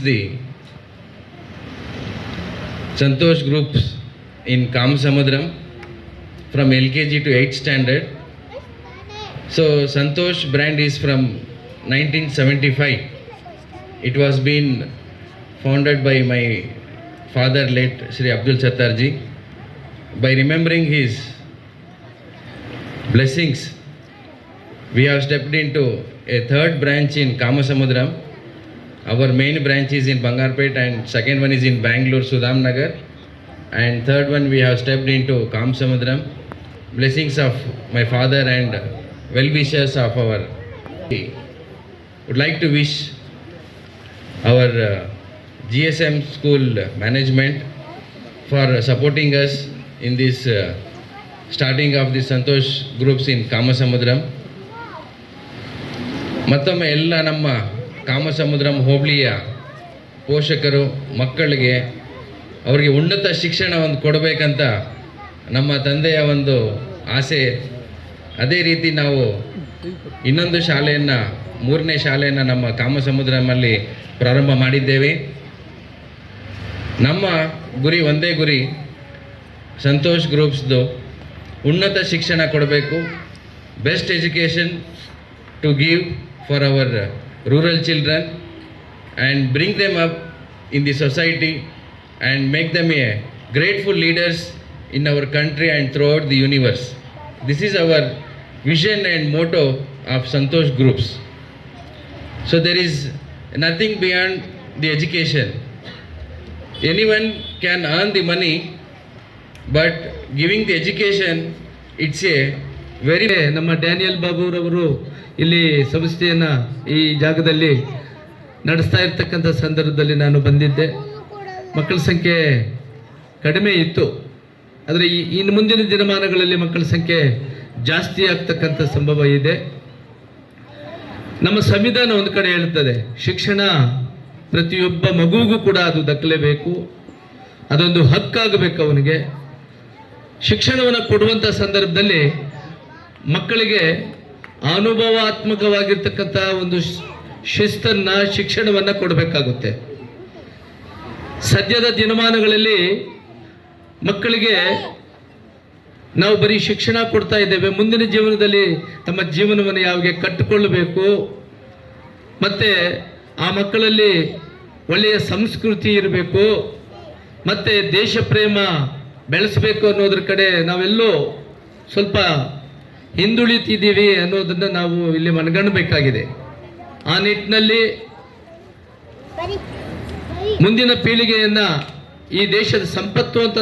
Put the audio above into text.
the Santosh groups in Kamasamudram from LKG to 8th standard. So Santosh brand is from 1975. It was been founded by my father late Sri Abdul Chattarji. By remembering his blessings, we have stepped into a third branch in Kamasamudram. Our main branch is in Bangarpet and second one is in Bangalore, Sudam Nagar. And third one we have stepped into Kamasamudram. Blessings of my father and well-wishers of our would like to wish our uh, GSM school management for supporting us in this uh, starting of the Santosh groups in Kamasamudram. ಮತ್ತೊಮ್ಮೆ ಎಲ್ಲ ನಮ್ಮ ಕಾಮಸಮುದ್ರಂ ಹೋಬಳಿಯ ಪೋಷಕರು, ಮಕ್ಕಳಿಗೆ ಅವರಿಗೆ ಉನ್ನತ ಶಿಕ್ಷಣ ಒಂದು ಕೊಡಬೇಕಂತ ನಮ್ಮ ತಂದೆಯ ಒಂದು ಆಸೆ. ಅದೇ ರೀತಿ ನಾವು ಇನ್ನೊಂದು ಶಾಲೆಯನ್ನು, ಮೂರನೇ ಶಾಲೆಯನ್ನು ನಮ್ಮ ಕಾಮಸಮುದ್ರಮಲ್ಲಿ ಪ್ರಾರಂಭ ಮಾಡಿದ್ದೇವೆ. ನಮ್ಮ ಗುರಿ ಒಂದೇ ಗುರಿ, ಸಂತೋಷ್ ಗ್ರೂಪ್ಸ್ದು ಉನ್ನತ ಶಿಕ್ಷಣ ಕೊಡಬೇಕು. Best education to give for our rural children and bring them up in the society and make them a grateful leaders in our country and throughout the universe this is our vision and motto of Santosh groups so there is nothing beyond the education anyone can earn the money but giving the education it's a very ನಮ್ಮ Daniel ಬಾಬುರವರು ಇಲ್ಲಿ ಸಂಸ್ಥೆಯನ್ನು ಈ ಜಾಗದಲ್ಲಿ ನಡೆಸ್ತಾ ಇರ್ತಕ್ಕಂಥ ಸಂದರ್ಭದಲ್ಲಿ ನಾನು ಬಂದಿದ್ದೆ. ಮಕ್ಕಳ ಸಂಖ್ಯೆ ಕಡಿಮೆ ಇತ್ತು. ಆದರೆ ಈ ಇನ್ನು ಮುಂದಿನ ದಿನಮಾನಗಳಲ್ಲಿ ಮಕ್ಕಳ ಸಂಖ್ಯೆ ಜಾಸ್ತಿ ಆಗ್ತಕ್ಕಂಥ ಸಂಭವ ಇದೆ. ನಮ್ಮ ಸಂವಿಧಾನ ಒಂದು ಕಡೆ ಹೇಳುತ್ತದೆ, ಶಿಕ್ಷಣ ಪ್ರತಿಯೊಬ್ಬ ಮಗುವಿಗೂ ಕೂಡ ಅದು ದಕ್ಕಲೇಬೇಕು ಅದೊಂದು ಹಕ್ಕಾಗಬೇಕು ಅವನಿಗೆ. ಶಿಕ್ಷಣವನ್ನು ಕೊಡುವಂಥ ಸಂದರ್ಭದಲ್ಲಿ ಮಕ್ಕಳಿಗೆ ಅನುಭವಾತ್ಮಕವಾಗಿರ್ತಕ್ಕಂಥ ಒಂದು ಶಿಸ್ತನ್ನ, ಶಿಕ್ಷಣವನ್ನು ಕೊಡಬೇಕಾಗುತ್ತೆ. ಸದ್ಯದ ದಿನಮಾನಗಳಲ್ಲಿ ಮಕ್ಕಳಿಗೆ ನಾವು ಬರೀ ಶಿಕ್ಷಣ ಕೊಡ್ತಾ ಇದ್ದೇವೆ. ಮುಂದಿನ ಜೀವನದಲ್ಲಿ ತಮ್ಮ ಜೀವನವನ್ನು ಯಾವಾಗ ಕಟ್ಟಿಕೊಳ್ಳಬೇಕು. ಮತ್ತು ಆ ಮಕ್ಕಳಲ್ಲಿ ಒಳ್ಳೆಯ ಸಂಸ್ಕೃತಿ ಇರಬೇಕು. ಮತ್ತು ದೇಶ ಪ್ರೇಮ ಬೆಳೆಸಬೇಕು ಅನ್ನೋದ್ರ ಕಡೆ ನಾವೆಲ್ಲೋ ಸ್ವಲ್ಪ ಹಿಂದುಳಿತಿದ್ದೀವಿ ಅನ್ನೋದನ್ನು ನಾವು ಇಲ್ಲಿ ಮನಗಣಬೇಕಾಗಿದೆ ಆ ನಿಟ್ಟಿನಲ್ಲಿ ಮುಂದಿನ ಪೀಳಿಗೆಯನ್ನು ಈ ದೇಶದ ಸಂಪತ್ತು ಅಂತ